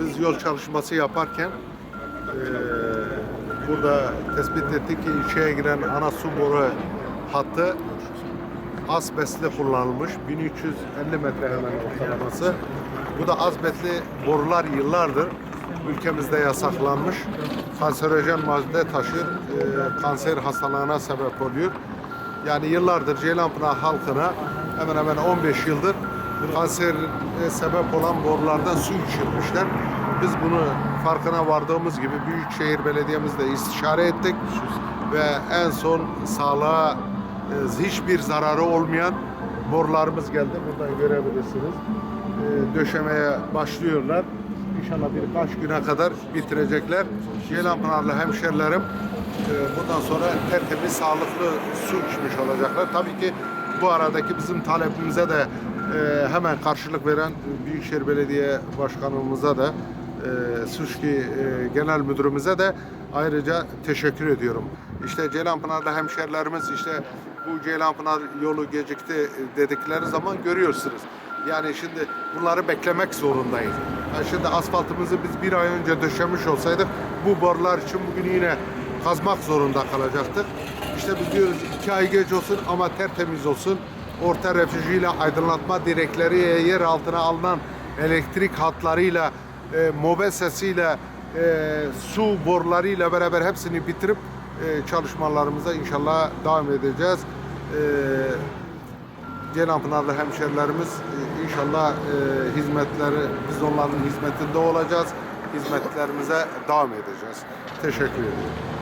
Biz yol çalışması yaparken eee, burada tespit ettik ki ilçeye giren ana su boru hattı asbestli kullanılmış. 1350 metre hemen ortalaması. Bu da asbestli borular yıllardır ülkemizde yasaklanmış. Kanserojen madde taşır, eee, kanser hastalığına sebep oluyor. Yani yıllardır Ceylanpınar halkına hemen hemen 15 yıldır kansere sebep olan borulardan su içirmişler. Biz bunu farkına vardığımız gibi Büyükşehir Belediye'mizle istişare ettik ve en son sağlığa e, hiçbir zararı olmayan borularımız geldi. Buradan görebilirsiniz. E, döşemeye başlıyorlar. İnşallah birkaç güne kadar bitirecekler. Ceylanpınarlı hemşerilerim e, bundan sonra tertemiz, sağlıklı su içmiş olacaklar. Tabii ki bu aradaki bizim talepimize de e, hemen karşılık veren Büyükşehir Belediye Başkanımıza da e, Suçki e, Genel Müdürümüze de ayrıca teşekkür ediyorum. İşte Ceylanpınar'da hemşerilerimiz işte bu Ceylanpınar yolu gecikti dedikleri zaman görüyorsunuz. Yani şimdi bunları beklemek zorundayız. Yani şimdi asfaltımızı biz bir ay önce döşemiş olsaydık bu borular için bugün yine kazmak zorunda kalacaktık. İşte biz diyoruz iki ay geç olsun ama tertemiz olsun. Orta refüjiyle aydınlatma direkleri yer altına alınan elektrik hatlarıyla, e, mobesesiyle, e, su borularıyla beraber hepsini bitirip e, çalışmalarımıza inşallah devam edeceğiz. E, Ceylanpınarlı hemşerilerimiz inşallah e, hizmetleri, biz onların hizmetinde olacağız. Hizmetlerimize devam edeceğiz. Teşekkür ederim.